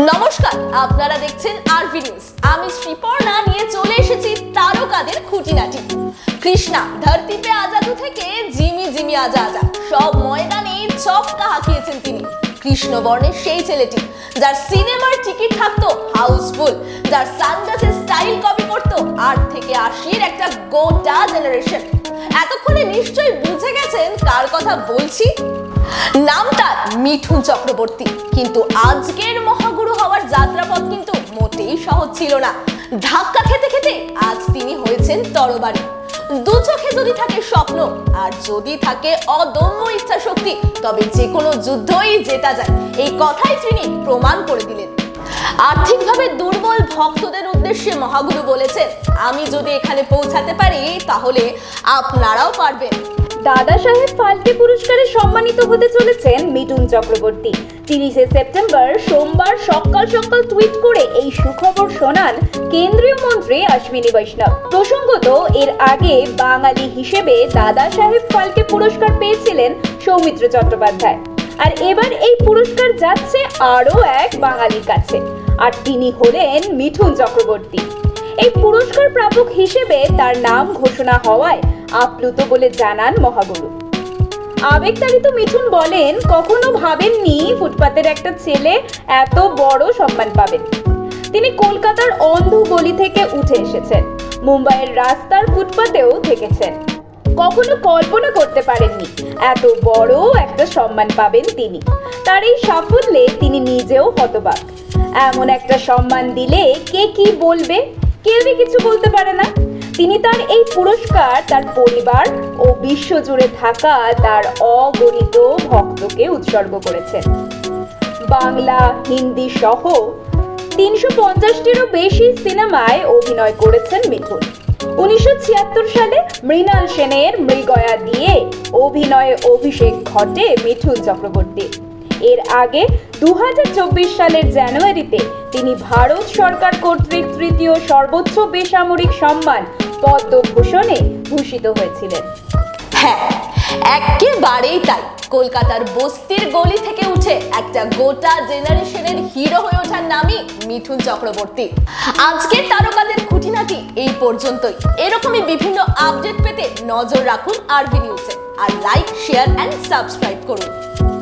নমস্কার, আপনারা দেখছেন আরভি নিউজ আমি শ্রীপর্ণা, নিয়ে চলে এসেছি তারকাদের খুঁটিনাটি। কৃষ্ণা ধরতি পে আজাদু থেকে জিমি জিমি আজা আজা সব ময়দানে চক্কা হাঁকিয়েছেন তিনি। কৃষ্ণবর্ণের সেই ছেলেটি, যার সিনেমার টিকিট থাকতো হাউসফুল, যার সানগ্লাসের স্টাইল কপি করতো আট থেকে আশির একটা গোটা জেনারেশন। এতক্ষণে নিশ্চয়ই বুঝে গেছেন কার কথা বলছি? নাম তার মিঠুন চক্রবর্তী, কিন্তু আজকের মহাগুরু ছিল না। ধাক্কা খেতে খেতে আজ তিনি হয়েছেন তরবারি। দু চোখে যদি থাকে স্বপ্ন, আর যদি থাকে অদম্য ইচ্ছা শক্তি তবে যে কোনো যুদ্ধই জেতা যায়। এই কথাই তিনি প্রমাণ করে দিলেন। আর্থিকভাবে দুর্বল ভক্তদের উদ্দেশ্যে মহাগুরু বলেছেন, আমি যদি এখানে পৌঁছাতে পারি, তাহলে আপনারাও পারবেন। দাদা সাহেব ফালকে পুরস্কারে সম্মানিত হতে চলেছেন মিঠুন চক্রবর্তী। তিরিশে সেপ্টেম্বর সোমবার সকাল সকাল টুইট করে এই সুখবর শোনান কেন্দ্রীয় মন্ত্রী অশ্বিনী বৈষ্ণব। প্রসঙ্গত, এর আগে বাঙালি হিসেবে দাদা সাহেব ফালকে পুরস্কার পেয়েছিলেন সৌমিত্র চট্টোপাধ্যায়। আর এবার এই পুরস্কার যাচ্ছে আরও এক বাঙালির কাছে। আর তিনি হলেন মিঠুন চক্রবর্তী। এই পুরস্কার প্রাপক হিসেবে তার নাম ঘোষণা হওয়ায় আপ্লুত বলে জানান মহাগুরু। আবেগতাড়িত মিঠুন বলেন, কখনো ভাবেননি ফুটপাতের একটা ছেলে এত বড় সম্মান পাবেন। তিনি কলকাতার অন্ধ গলি থেকে উঠে এসেছেন, মুম্বাইয়ের রাস্তার ফুটপাতেও থেকেছেন। কখনো কল্পনা করতে পারেননি, এত বড় একটা সম্মান পাবেন তিনি। তার এই সাফল্যে তিনি নিজেও হতবাক। এমন একটা সম্মান দিলে কে কি বলবে? কেউই কিছু বলতে পারে না। তিনি তার এই পুরস্কার তার পরিবার ও বিশ্বজুড়ে থাকা তার অগণিত ভক্তকে উৎসর্গ করেছেন বাংলা, হিন্দি সহ তিনশো পঞ্চাশটিরও বেশি সিনেমায় অভিনয় করেছেন মিঠুন। উনিশশো সালে মৃণাল সেনের মৃগয়া দিয়ে অভিনয়ে অভিষেক ঘটে মিঠুন চক্রবর্তী। এর আগে দু হাজার চব্বিশ সালের জানুয়ারিতে তিনি ভারত সরকার কর্তৃক তৃতীয় সর্বোচ্চ বেসামরিক সম্মান পদ্মভূষণে ভূষিত হয়েছিলেন। হ্যাঁ একেবারেই তাই। কলকাতার বস্তির গলি থেকে উঠে একটা গোটা জেনারেশনের হিরো হয়ে ওঠার নামই মিঠুন চক্রবর্তী। আজকের তারকাদের খুঁটিনাটি এই পর্যন্তই। এরকমই বিভিন্ন আপডেট পেতে নজর রাখুন আরবি নিউজে। আর লাইক শেয়ার অ্যান্ড সাবস্ক্রাইব করুন।